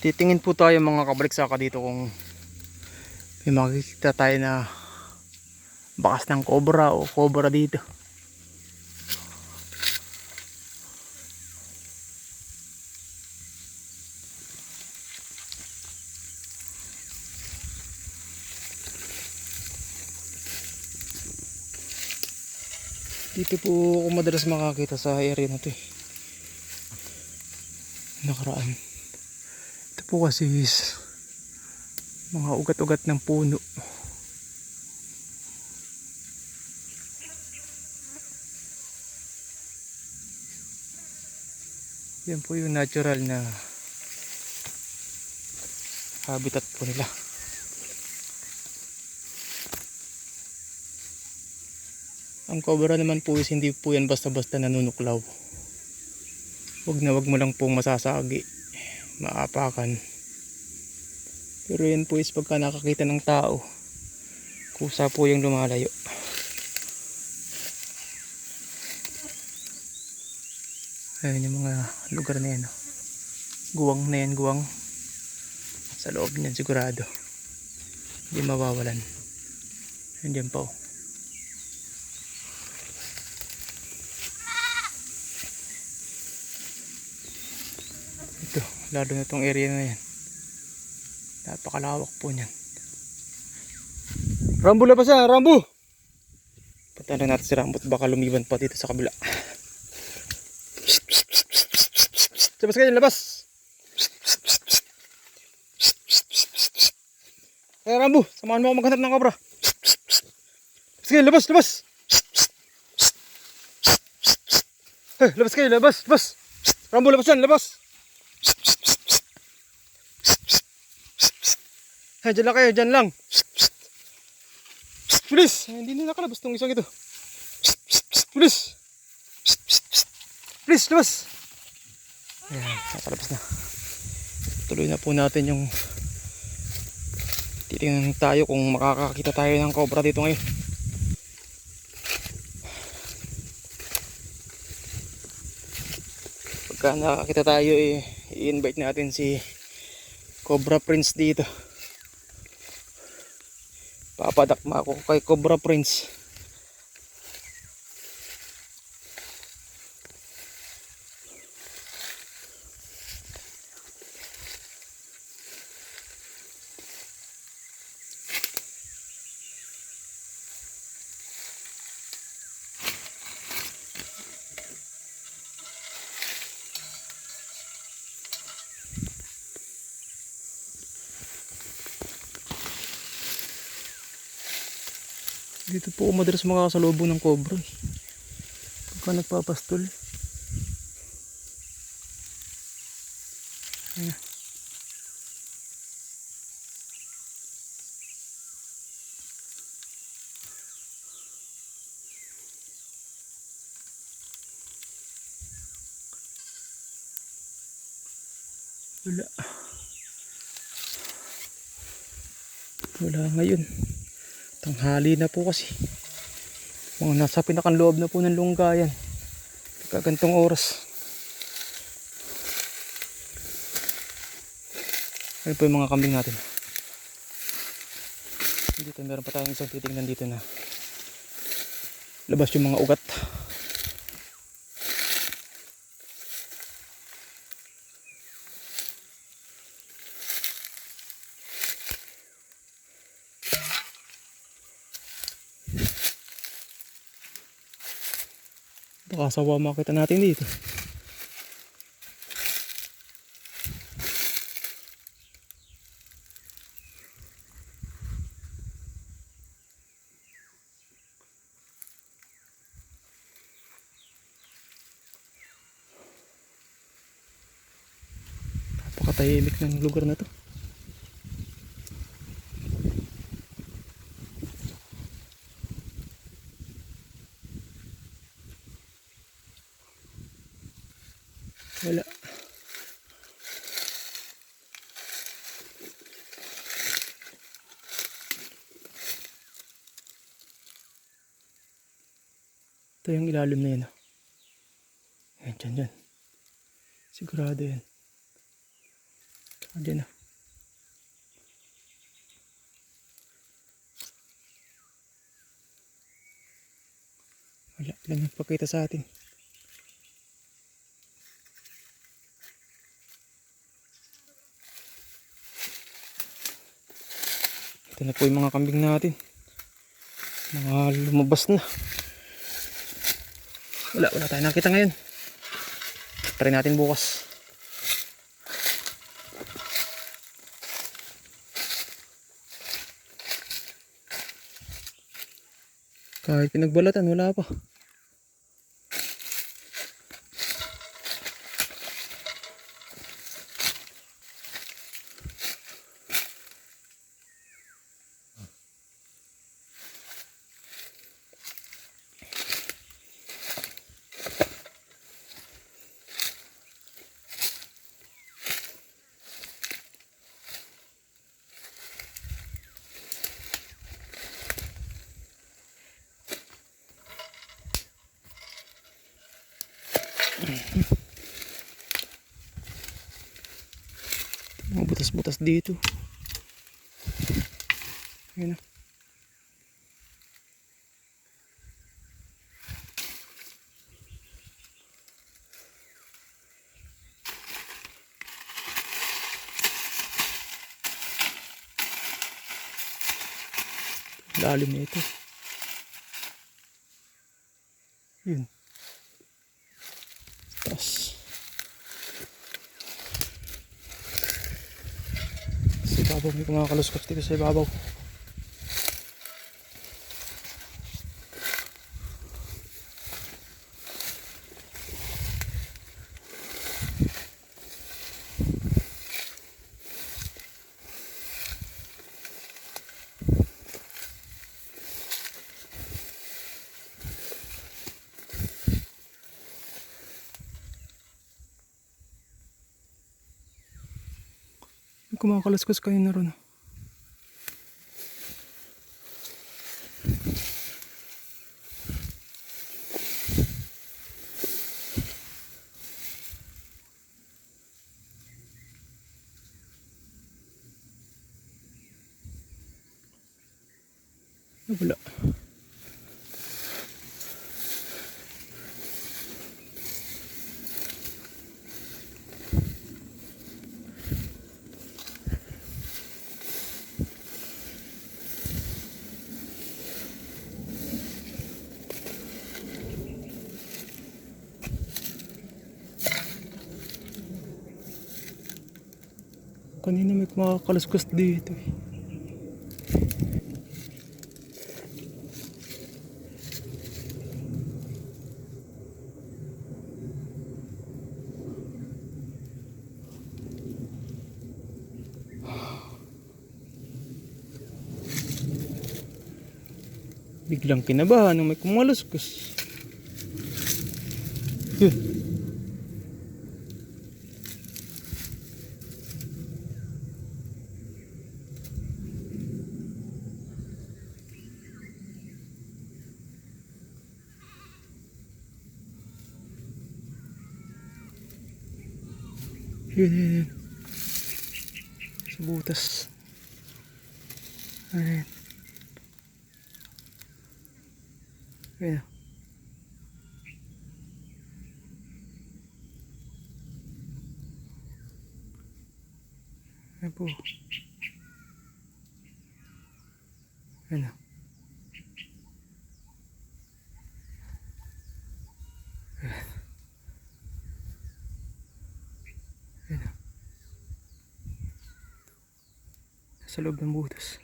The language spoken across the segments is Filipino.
Titingin po tayo mga kabalik saka dito kung may makikita tayo na bakas ng cobra o cobra dito. Dito po ako madalas makakita sa area na to eh. Nakaraan. Po kasi is mga ugat-ugat ng puno. Yan po yung natural na habitat po nila. Ang cobra naman po is hindi po yan basta-basta nanunuklaw. Huwag na wag mo lang pong masasagi. Maapakan. Pero yan po is pagka nakakita ng tao. Kusa po yung lumalayo. Ayan yung mga lugar na yan. oh. Guwang na yan, guwang. Sa loob niyan sigurado. Hindi mawawalan. Andiyan pa oh. Ito, lalo na tong area na yan. Napakalawak po niyan. Rambo labas na, Rambo! Na natin si Rambo baka lumiban pa dito sa kabila. Labas kayo, labas! Eh, Rambo, samahan mo ako maghanap ng kobra. Sige, labas, labas! Eh, labas kayo, labas, labas! Rambo, labas yan, labas! Ay, dyan lang kayo, dyan lang. Please, hindi na nakalabas tong isang ito. Please. Please, labas. Ayan, nakalabas na. Tuloy na po natin yung titingnan tayo kung makakakita tayo ng cobra dito ngayon. Pagka nakakita tayo eh, i-invite natin si Cobra Prince dito. Papadakma ako kay Cobra Prince. Dito po ako madalas makakasalubong ng cobra. eh. Pagka nagpapastol. Ayan. Wala. Wala ngayon. Tanghali na po kasi. Mga nasa pinakang loob na po ng lunggayan. Kagantong oras. Ayun po yung mga kambing natin. Dito meron pa tayong isang titingnan dito na labas yung mga ugat. Baka sawa makita natin dito. Napakatahimik ng lugar na to. Wala. Ito yung ilalim na yun. ah. Ayan, dyan, dyan. Sigurado yan. Diyan na. Wala, wala nagpakita sa atin. Ito na po yung mga kambing natin. Mga lumabas na. Wala, wala tayo nakita ngayon. Try natin bukas. Kahit pinagbalatan, wala pa. Mga butas-butas dito. Ayan na. Lalim na ito. Yun. Tapos. Sa ibabaw may kumakaluskos dito sa ibabaw. May kumakaluskos kayo na ron. Wala. Kanina may kumakaluskos dito eh. Biglang kinabahan nung may kumaluskos. Yun. Yun, yun, yun. Sa butas. Ayan. Ayan. Ayan po. Ayan. Sa loob ng butas.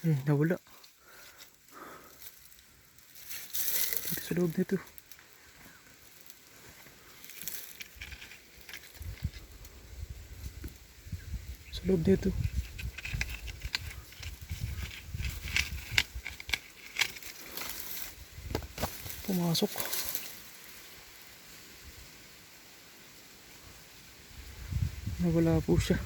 Hmm, nawala. Dito sa loob nito. Sa loob nito. Pumasok. Nawala po siya.